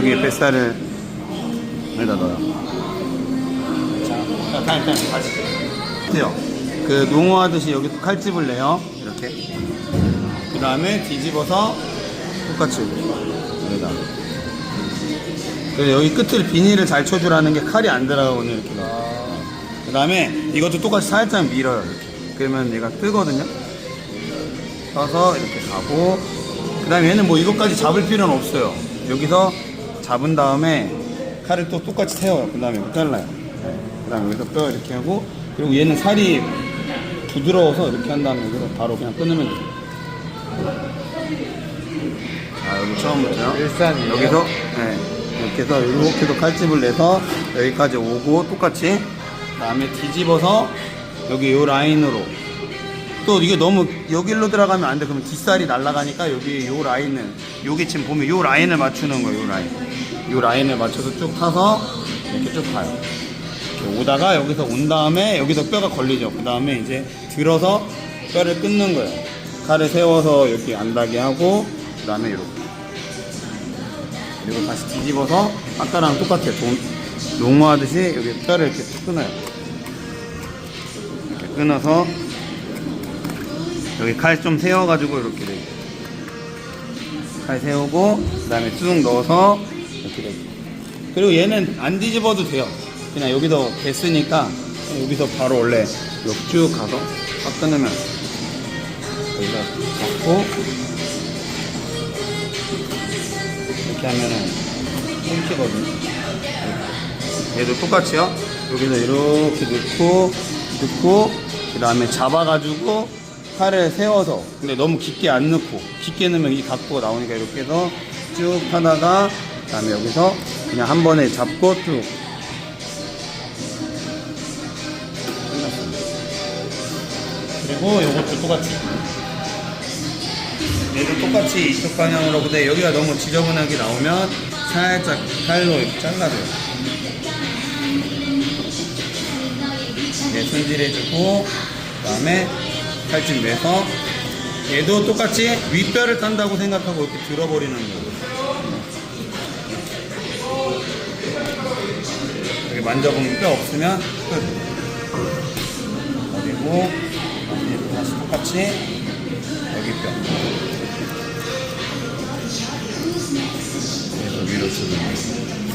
여기 뱃살을 여기다 넣어요. 자, 그냥 그냥 다시. 보세요. 그 농어하듯이 여기 칼집을 내요. 이렇게. 그 다음에 뒤집어서 똑같이 여기다. 여기 끝을 비닐을 잘 쳐주라는 게 칼이 안 들어가거든요. 이렇게. 그 다음에 이것도 똑같이 살짝 밀어요. 이렇게. 그러면 얘가 뜨거든요. 떠서 이렇게 가고 그 다음에 얘는 뭐 이것까지 잡을 필요는 없어요 여기서 잡은 다음에 칼을 또 똑같이 세워요 그 다음에 이렇게 잘라요 그 다음에 여기서 뼈 이렇게 하고 그리고 얘는 살이 부드러워서 이렇게 한 다음에 여기서 바로 그냥 끊으면 돼요 자 여기 처음부터요 일산이에요? 여기서 네, 이렇게 해서 이렇게 해서 칼집을 내서 여기까지 오고 똑같이 그 다음에 뒤집어서 여기 요 라인으로 또 이게 너무 여기로 들어가면 안 돼. 그러면 뒷살이 날아가니까 여기 요 라인을 여기 지금 보면 요 라인을 맞추는 거예요. 요 라인. 요 라인을 맞춰서 쭉 타서 이렇게 쭉 가요. 이렇게 오다가 여기서 온 다음에 여기서 뼈가 걸리죠. 그 다음에 이제 들어서 뼈를 끊는 거예요. 칼을 세워서 이렇게 안 닿게 하고 그 다음에 이렇게 그리고 다시 뒤집어서 아까랑 똑같아요. 동, 농어하듯이 여기 뼈를 이렇게 툭 끊어요. 이렇게 끊어서 여기 칼 좀 세워가지고 이렇게 돼. 칼 세우고 그 다음에 쭉 넣어서 이렇게 돼. 그리고 얘는 안 뒤집어도 돼요. 그냥 여기서 됐으니까 그냥 여기서 바로 원래 이렇게 쭉 가서 딱 끊으면 여기다 잡고 이렇게 하면은 끊기거든요. 얘도 똑같이요. 여기서 이렇게 넣고 넣고 그 다음에 잡아가지고 칼을 세워서 근데 너무 깊게 안 넣고 깊게 넣으면 이 각도가 나오니까 이렇게 해서 쭉 하다가 그 다음에 여기서 그냥 한 번에 잡고 쭉. 그리고 이것도 똑같이. 얘도 똑같이 이쪽 방향으로 근데 여기가 너무 지저분하게 나오면 살짝 칼로 이렇게 잘라줘요. 네, 손질해주고 그 다음에 칼집 내서 얘도 똑같이 윗뼈를 딴다고 생각하고 이렇게 들어버리는 거예요 만져보면 뼈 없으면 끝. 그리고 다시 똑같이 여기 뼈. 그래서 위로 쓰는 거예요